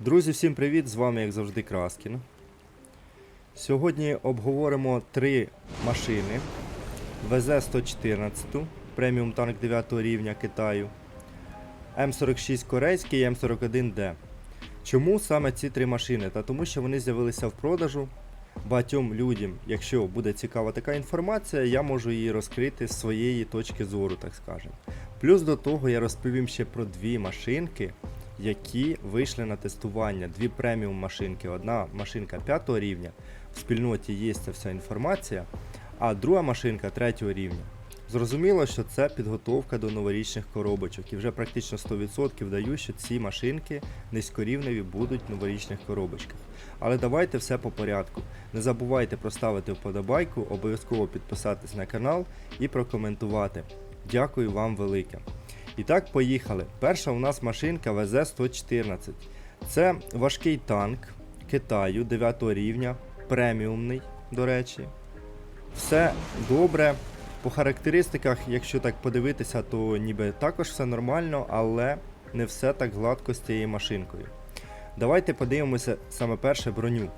Друзі, всім привіт! З вами, як завжди, Краскін. Сьогодні обговоримо три машини: ВЗ-114, преміум танк 9 рівня Китаю, М46 корейський і М41Д. Чому саме ці три машини? Та тому що вони з'явилися в продажу. Багатьом людям, якщо буде цікава така інформація, я можу її розкрити з своєї точки зору, так скажемо. Плюс до того я розповім ще про дві машинки, які вийшли на тестування. Дві преміум машинки. Одна машинка 5 рівня, в спільноті є ця вся інформація, а друга машинка 3 рівня. Зрозуміло, що це підготовка до новорічних коробочок, і вже практично 100% даю, що ці машинки низькорівневі будуть в новорічних коробочках. Але давайте все по порядку. Не забувайте проставити вподобайку, обов'язково підписатись на канал і прокоментувати. Дякую вам велике. І так, поїхали. Перша у нас машинка ВЗ-114. Це важкий танк Китаю 9 рівня, преміумний, до речі. Все добре. По характеристиках, якщо так подивитися, то ніби також все нормально, але не все так гладко з цією машинкою. Давайте подивимося саме перше броню.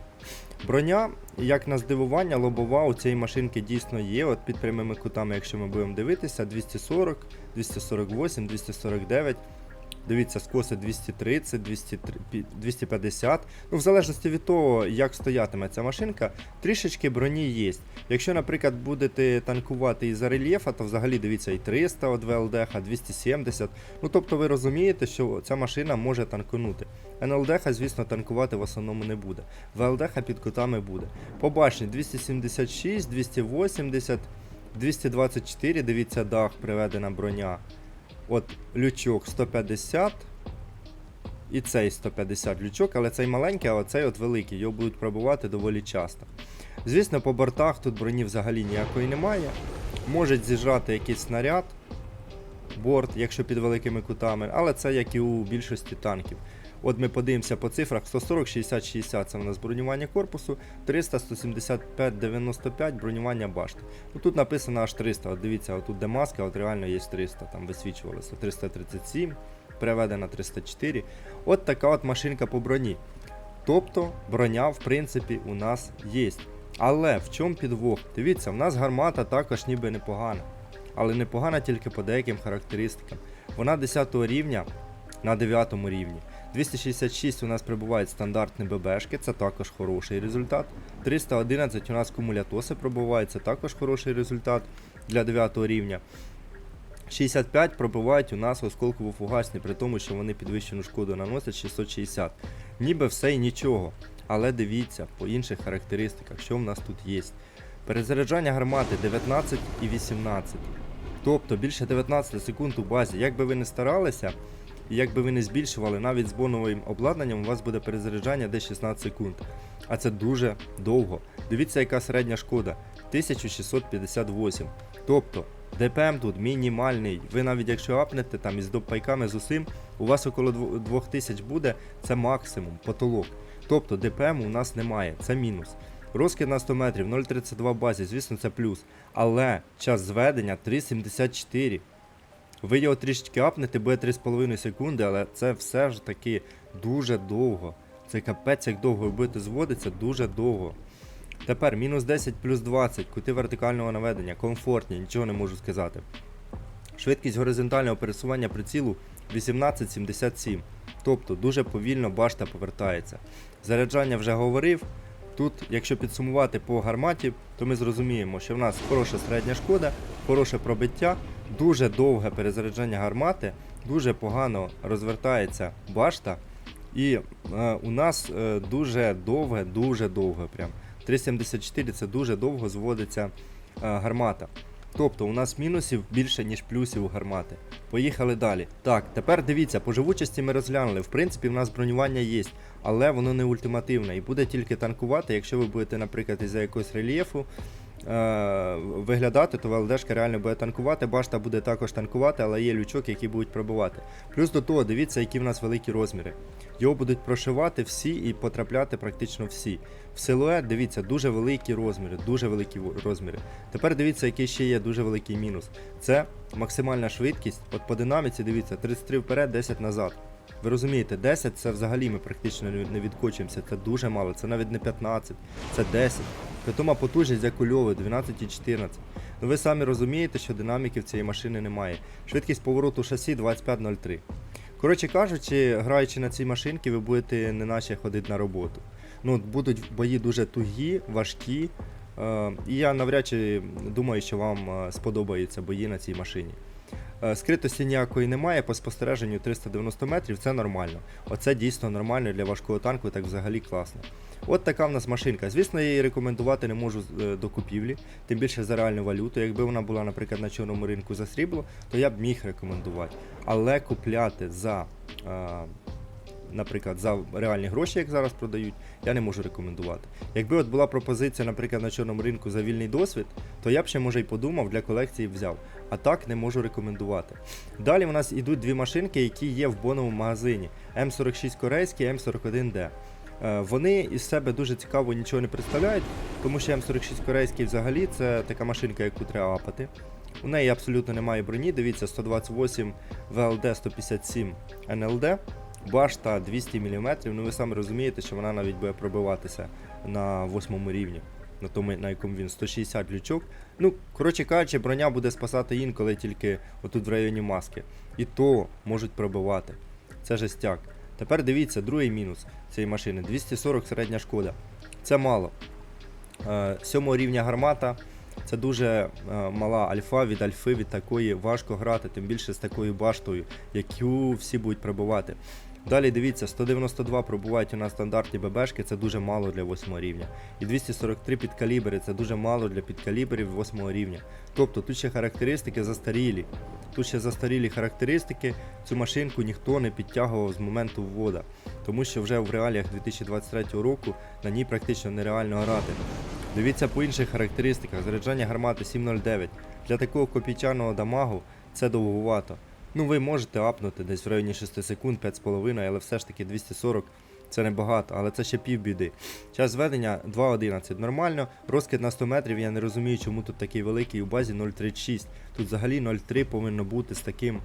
Броня, як на здивування, лобова у цієї машинки дійсно є. От під прямими кутами, якщо ми будемо дивитися, 240, 248, 249. Дивіться, скоси 230, 250. Ну, в залежності від того, як стоятиме ця машинка, трішечки броні є. Якщо, наприклад, будете танкувати із рельєфа, то взагалі дивіться і 300 от ВЛДХ, 270. Ну тобто ви розумієте, що ця машина може танканути. НЛДХ, звісно, танкувати в основному не буде. ВЛДХ під кутами буде. По башні 276, 280, 224, дивіться, дах, приведена броня. От лючок 150. І цей 150 лючок, але цей маленький, а цей от великий. Його будуть пробувати доволі часто. Звісно, по бортах тут броні взагалі ніякої немає. Може зіжрати якийсь снаряд, борт, якщо під великими кутами, але це як і у більшості танків. От ми подивимося по цифрах 140, 60, 60 це у нас бронювання корпусу, 300, 175, 95 бронювання башти. Ну, тут написано аж 300. От дивіться, отут де маска, от реально є 300, там висвічувалося 337, переведена 304. От така от машинка по броні. Тобто броня, в принципі, у нас є. Але в чому підвох? Дивіться, в нас гармата також ніби непогана. Але непогана тільки по деяким характеристикам. Вона 10 рівня на 9 рівні. 266 у нас прибувають стандартні ББшки, це також хороший результат. 311 у нас кумулятоси пробувають, це також хороший результат для 9 рівня. 65 пробивають у нас осколково-фугасні, при тому, що вони підвищену шкоду наносять 660. Ніби все і нічого. Але дивіться по інших характеристиках, що в нас тут є. Перезаряджання гармати 19 і 18. Тобто більше 19 секунд у базі. Як би ви не старалися, і як би ви не збільшували, навіть з боновим обладнанням у вас буде перезаряджання десь 16 секунд. А це дуже довго. Дивіться, яка середня шкода 1658. Тобто ДПМ тут мінімальний. Ви навіть якщо апнете там із допайками з усім, у вас около 2000 буде, це максимум, потолок. Тобто ДПМ у нас немає, це мінус. Розкид на 100 метрів 0,32 базі, звісно, це плюс. Але час зведення 3,74. Ви його трішечки апнете, буде 3,5 секунди, але це все ж таки дуже довго. Це капець, як довго ви будете зводитися, дуже довго. Тепер мінус 10 плюс 20, кути вертикального наведення, комфортні, нічого не можу сказати. Швидкість горизонтального пересування прицілу 18,77. Тобто дуже повільно башта повертається. Заряджання вже говорив. Тут, якщо підсумувати по гарматі, то ми зрозуміємо, що в нас хороша середня шкода, хороше пробиття, дуже довге перезаряджання гармати, дуже погано розвертається башта. І е, у нас е, дуже довге, дуже довге прям. 3,74 це дуже довго зводиться е, гармата. Тобто у нас мінусів більше, ніж плюсів гармати. Поїхали далі. Так, тепер дивіться, по живучості ми розглянули. В принципі, в нас бронювання є, але воно не ультимативне і буде тільки танкувати, якщо ви будете, наприклад, із-за якогось рельєфу виглядати, то ВЛДшка реально буде танкувати, башта буде також танкувати, але є лючок, які будуть пробивати. Плюс до того, дивіться, які в нас великі розміри. Його будуть прошивати всі і потрапляти практично всі. В силует, дивіться, дуже великі розміри, дуже великі розміри. Тепер дивіться, який ще є дуже великий мінус. Це максимальна швидкість. От по динаміці, дивіться, 33 вперед, 10 назад. Ви розумієте, 10 це взагалі ми практично не відкочуємося. Це дуже мало, це навіть не 15, це 10. Питома потужність як у Льови 12 і 14. Ну ви самі розумієте, що динаміки в цієї машини немає. Швидкість повороту шасі 25.03. Коротше кажучи, граючи на цій машинці, ви будете не наче ходити на роботу. Ну, будуть бої дуже тугі, важкі. Е, і я навряд чи думаю, що вам е, сподобаються бої на цій машині. Е, Скритості ніякої немає, по спостереженню 390 метрів це нормально. Оце дійсно нормально для важкого танку, так взагалі класно. От така в нас машинка. Звісно, я її рекомендувати не можу е, до купівлі, тим більше за реальну валюту. Якби вона була, наприклад, на чорному ринку за срібло, то я б міг рекомендувати. Але купляти за, е, наприклад, за реальні гроші, як зараз продають, я не можу рекомендувати. Якби от була пропозиція, наприклад, на чорному ринку за вільний досвід, то я б ще може й подумав, для колекції взяв. А так не можу рекомендувати. Далі у нас ідуть дві машинки, які є в боновому магазині: М46 корейський, М41D. Е, Вони із себе дуже цікаво нічого не представляють, тому що М46 корейський взагалі це така машинка, яку треба апати. У неї абсолютно немає броні. Дивіться, 128 ВЛД 157 НЛД, башта 200 мм. Ну ви самі розумієте, що вона навіть буде пробиватися на восьмому рівні, на тому, на якому він 160 лючок. Ну, коротше кажучи, броня буде спасати інколи тільки отут в районі маски. І то можуть пробивати. Це жестяк. Тепер дивіться, другий мінус цієї машини 240 середня шкода. Це мало. Е, Сьомого рівня гармата. Це дуже е, мала альфа від альфи, від такої важко грати, тим більше з такою баштою, яку всі будуть пробувати. Далі дивіться, 192 пробувають у нас стандартні ББшки, це дуже мало для 8 рівня. І 243 підкалібри, це дуже мало для підкалібрів 8 рівня. Тобто тут ще характеристики застарілі. Тут ще застарілі характеристики, цю машинку ніхто не підтягував з моменту ввода, тому що вже в реаліях 2023 року на ній практично нереально грати. Дивіться по інших характеристиках, заряджання гармати 709. Для такого копійчаного дамагу це довгувато. Ну ви можете апнути десь в районі 6 секунд, 5,5, але все ж таки 240 це небагато, але це ще півбіди. Час зведення 2.11 нормально. Розкид на 100 метрів, я не розумію, чому тут такий великий у базі 0.36. Тут взагалі 0.3 повинно бути з таким.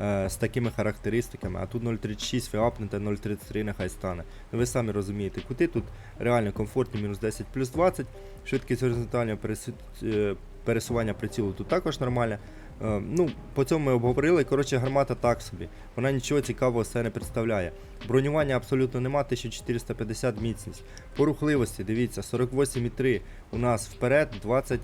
е, З такими характеристиками, а тут 0.36 фіапнете, 0.33 нехай стане. Ну ви самі розумієте, кути тут реально комфортні, мінус 10 плюс 20, швидкість горизонтального е, пересування прицілу тут також нормальна. Е, Ну, по цьому ми обговорили. Коротше, гармата так собі. Вона нічого цікавого себе не представляє. Бронювання абсолютно нема, 1450 міцність. По рухливості, дивіться, 48,3 у нас вперед, 20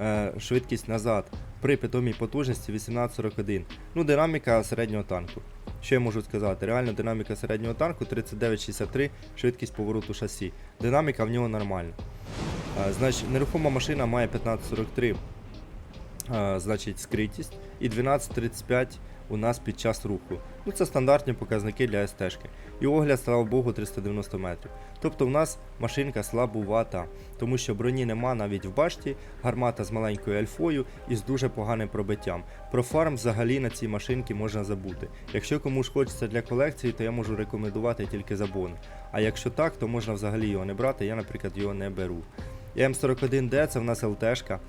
е, швидкість назад. При питомій потужності 1841. Ну, динаміка середнього танку. Що я можу сказати? Реально динаміка середнього танку 39,63, швидкість повороту шасі. Динаміка в нього нормальна. Е, Значить, нерухома машина має 1543 е, значить, скритість і 12.35 у нас під час руху. Ну це стандартні показники для СТ-шки. І огляд, слава Богу, 390 метрів. Тобто в нас машинка слабувата, тому що броні нема навіть в башті, гармата з маленькою альфою і з дуже поганим пробиттям. Про фарм взагалі на цій машинці можна забути. Якщо комусь хочеться для колекції, то я можу рекомендувати тільки забони. А якщо так, то можна взагалі його не брати, я, наприклад, його не беру. І М41D це в нас ЛТшка.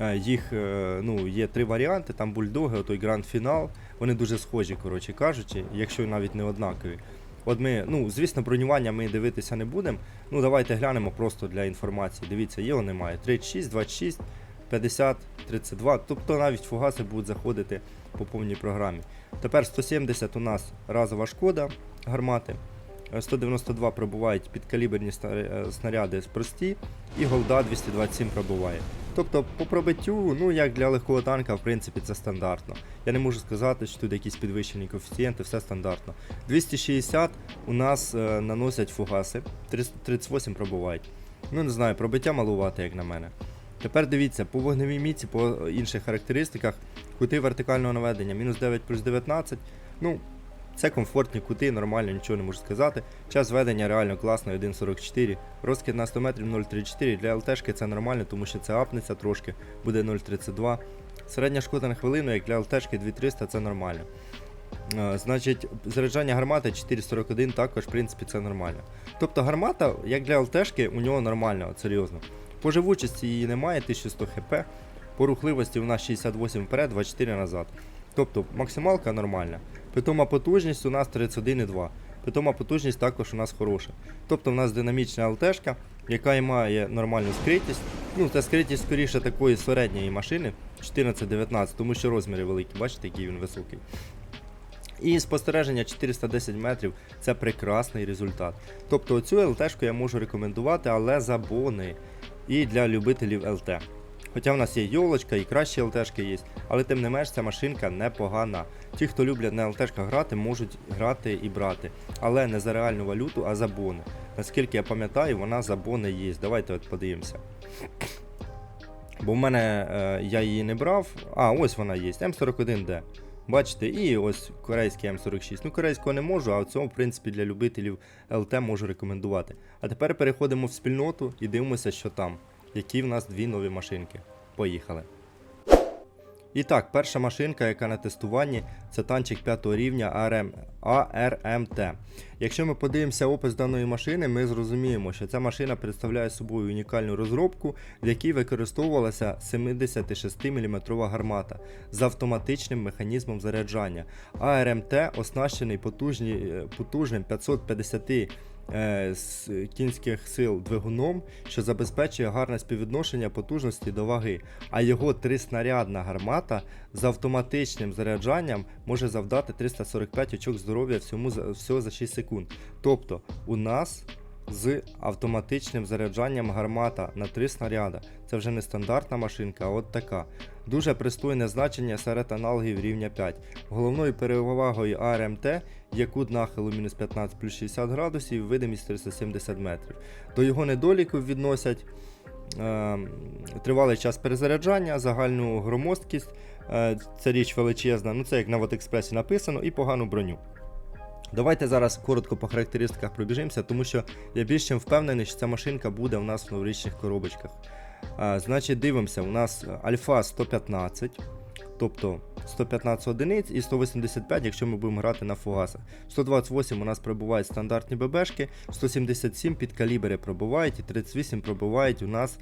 Е, Їх е, ну, є три варіанти, там бульдоги, отой гранд фінал. Вони дуже схожі, коротше кажучи, якщо навіть не однакові. От ми, ну, звісно, бронювання ми дивитися не будемо. Ну, давайте глянемо просто для інформації. Дивіться, є вони немає. 36, 26, 50, 32. Тобто навіть фугаси будуть заходити по повній програмі. Тепер 170 у нас разова шкода гармати. Е, 192 пробувають підкаліберні е, снаряди прості, і голда 227 пробуває. Тобто по пробиттю, ну як для легкого танка, в принципі, це стандартно. Я не можу сказати, що тут якісь підвищені коефіцієнти, все стандартно. 260 у нас е, наносять фугаси, 30 38 пробувають. Ну не знаю, пробиття малувати, як на мене. Тепер дивіться, по вогневій міці, по інших характеристиках, кути вертикального наведення, мінус 9 плюс 19. Ну, це комфортні кути, нормально, нічого не можу сказати. Час ведення реально класний, 1.44. Розкид на 100 метрів 0.34. Для ЛТшки це нормально, тому що це апнеться трошки, буде 0.32. Середня шкода на хвилину, як для ЛТшки 2300, це нормально. Е, Значить, заряджання гармати 441 також, в принципі, це нормально. Тобто гармата, як для ЛТшки, у нього нормально, серйозно. По живучості її немає, 1100 хп. По рухливості у нас 68 вперед, 24 назад. Тобто максималка нормальна. Питома потужність у нас 31,2. Питома потужність також у нас хороша. Тобто в нас динамічна ЛТшка, яка і має нормальну скритість. Ну, це скритість скоріше такої середньої машини 14-19, тому що розміри великі, бачите, який він високий. І спостереження 410 метрів це прекрасний результат. Тобто цю ЛТшку я можу рекомендувати, але за бони і для любителів ЛТ. Хоча в нас є йолочка і кращі ЛТшки є, але тим не менш ця машинка непогана. Ті, хто люблять на ЛТшках грати, можуть грати і брати. Але не за реальну валюту, а за бони. Наскільки я пам'ятаю, вона за бони є. Давайте от подивимося. Бо в мене е, я її не брав. А, ось вона є. М41D. Бачите, і ось корейський М46. Ну, корейського не можу, а цьому, в принципі, для любителів ЛТ можу рекомендувати. А тепер переходимо в спільноту і дивимося, що там. Які в нас дві нові машинки. Поїхали. І так, перша машинка, яка на тестуванні, це танчик 5 рівня ARMT. Якщо ми подивимося опис даної машини, ми зрозуміємо, що ця машина представляє собою унікальну розробку, в якій використовувалася 76-мм гармата з автоматичним механізмом заряджання. ARMT оснащений потужні, потужним 550 е, з кінських сил двигуном, що забезпечує гарне співвідношення потужності до ваги, а його триснарядна гармата з автоматичним заряджанням може завдати 345 очок здоров'я всього за 6 секунд. Тобто у нас з автоматичним заряджанням гармата на 3 снаряда. Це вже не стандартна машинка, а от така. Дуже пристойне значення серед аналогів рівня 5. Головною перевагою ARMT є кут нахилу мінус 15 плюс 60 градусів, видимість 370 метрів. До його недоліків відносять е, тривалий час перезаряджання, загальну громоздкість, е, це річ величезна, ну це як на Вотекспресі написано, і погану броню. Давайте зараз коротко по характеристиках пробіжимося, тому що я більш чим впевнений, що ця машинка буде у нас в новорічних коробочках. А, значить, дивимося, у нас альфа 115, тобто 115 одиниць і 185, якщо ми будемо грати на фугасах. 128 у нас пробувають стандартні ББшки, 177 під калібри пробувають і 38 пробувають у нас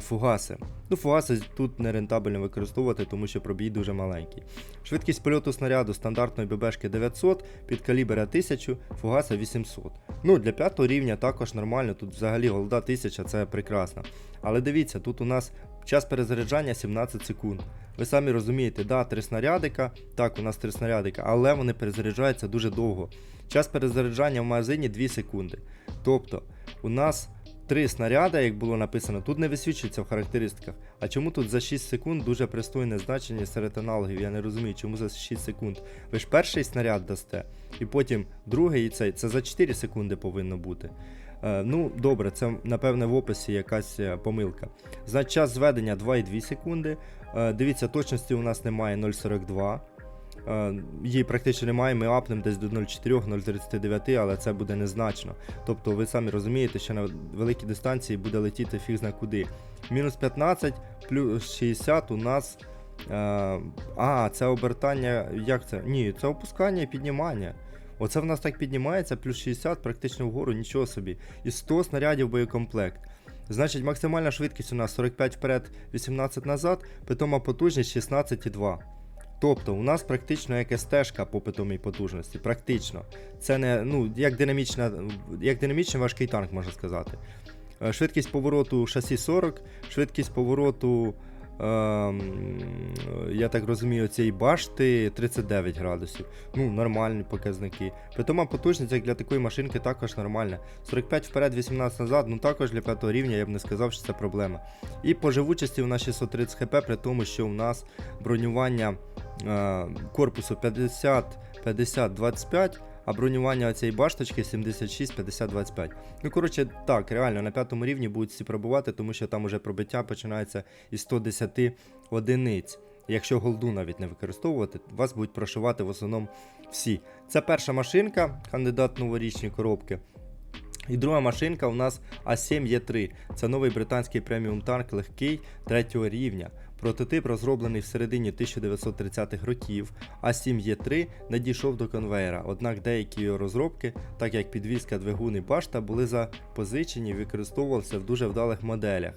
фугаси. Ну, фугаси тут не рентабельно використовувати, тому що пробій дуже маленький. Швидкість польоту снаряду стандартної ББшки 900, під калібра 1000, фугаса 800. Ну, для п'ятого рівня також нормально, тут взагалі голда 1000, це прекрасно. Але дивіться, тут у нас час перезаряджання 17 секунд. Ви самі розумієте, да, три снарядика, так, у нас три снарядика, але вони перезаряджаються дуже довго. Час перезаряджання в магазині 2 секунди. Тобто, у нас три снаряди, як було написано, тут не висвічується в характеристиках. А чому тут за 6 секунд дуже пристойне значення серед аналогів? Я не розумію, чому за 6 секунд. Ви ж перший снаряд дасте, і потім другий і цей. Це за 4 секунди повинно бути. Е, ну, добре, це напевне в описі якась е, помилка. Значить, час зведення 2,2 секунди. Е, дивіться, точності у нас немає 0,42. Е, Її практично немає, ми апнемо десь до 0,4-0,39, але це буде незначно. Тобто ви самі розумієте, що на великій дистанції буде летіти фіг зна куди. Мінус 15 плюс 60 у нас. Е, а, це обертання. Як це? Ні, це опускання і піднімання. Оце в нас так піднімається, плюс 60 практично вгору, нічого собі. І 100 снарядів боєкомплект. Значить, максимальна швидкість у нас 45 вперед, 18 назад, питома потужність 16,2. Тобто у нас практично як стежка по питомій потужності. Практично. Це не ну, як, динамічна, як динамічний важкий танк, можна сказати. Е, Швидкість повороту шасі 40, швидкість повороту, ем, я так розумію, цієї башти 39 градусів. Ну, нормальні показники. Питома потужність, як для такої машинки, також нормальна. 45 вперед, 18 назад, ну також для 5 рівня я б не сказав, що це проблема. І по живучості у нас 630 хп, при тому, що у нас бронювання е, корпусу 50, 50, 25. А бронювання цієї башточки 76, 50, 25. Ну, коротше, так, реально на п'ятому рівні будуть всі пробувати, тому що там уже пробиття починається із 110 одиниць. Якщо голду навіть не використовувати, вас будуть прошивати в основному всі. Це перша машинка, кандидат новорічні коробки. І друга машинка у нас А7Е3. Це новий британський преміум танк легкий третього рівня. Прототип розроблений в середині 1930-х років, А7Е3 не дійшов до конвейера, однак деякі його розробки, так як підвізка двигун і башта, були запозичені і використовувалися в дуже вдалих моделях.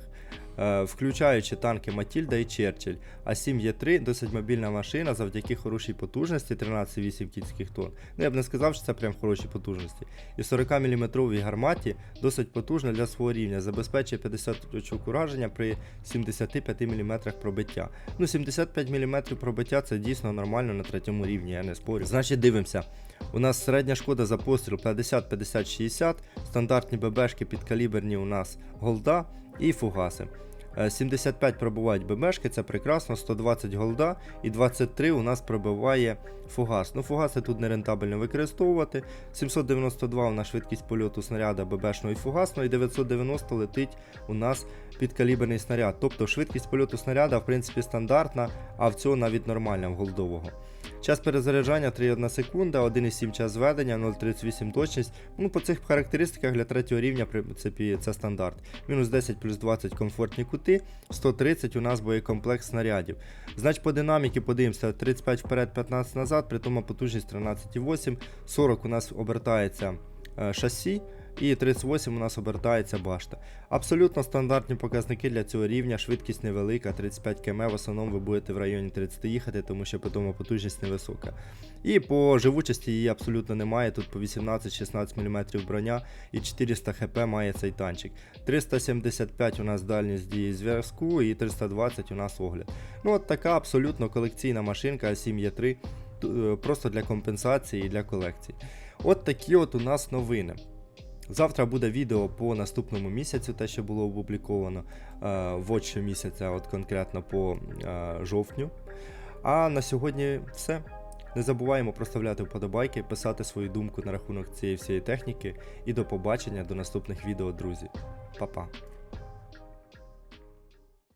Е, включаючи танки Матільда і Черчилль. А 7 є 3 досить мобільна машина завдяки хорошій потужності 13,8 кінських тонн. Ну я б не сказав, що це прям хороші потужності. І 40 мм гарматі досить потужна для свого рівня, забезпечує 50 очок ураження при 75 мм пробиття. Ну 75 мм пробиття це дійсно нормально на третьому рівні, я не спорю. Значить, дивимося. У нас середня шкода за постріл 50, 50, 60, стандартні ББшки підкаліберні у нас голда і фугаси. Е, 75 пробувають ББшки, це прекрасно, 120 голда і 23 у нас пробиває фугас. Ну, фугаси тут не рентабельно використовувати. 792 у нас швидкість польоту снаряда ББшного і фугасного, і 990 летить у нас підкаліберний снаряд. Тобто швидкість польоту снаряда в принципі стандартна, а в цього навіть нормальна в голдового. Час перезаряджання 3,1 секунда, 1,7 час зведення, 0,38 точність. Ну, по цих характеристиках для третього рівня, в принципі, це стандарт. Мінус 10 плюс 20 комфортні кути, 130 у нас боєкомплект снарядів. Значить, по динаміки подивимося, 35 вперед, 15 назад, при тому потужність 13,8, 40 у нас обертається е, шасі. І 38 у нас обертається башта. Абсолютно стандартні показники для цього рівня, швидкість невелика, 35 км, в основному ви будете в районі 30 їхати, тому що по потужність невисока. І по живучості її абсолютно немає. Тут по 18-16 мм броня і 400 хп має цей танчик. 375 у нас дальність дії зв'язку і 320 у нас огляд. Ну от така абсолютно колекційна машинка А7 Е3, е, просто для компенсації і для колекції. От такі от у нас новини. Завтра буде відео по наступному місяцю, те, що було опубліковано е, в щомісяця, от конкретно по е, жовтню. А на сьогодні все. Не забуваємо проставляти вподобайки, писати свою думку на рахунок цієї всієї техніки. І до побачення до наступних відео, друзі. Па-па.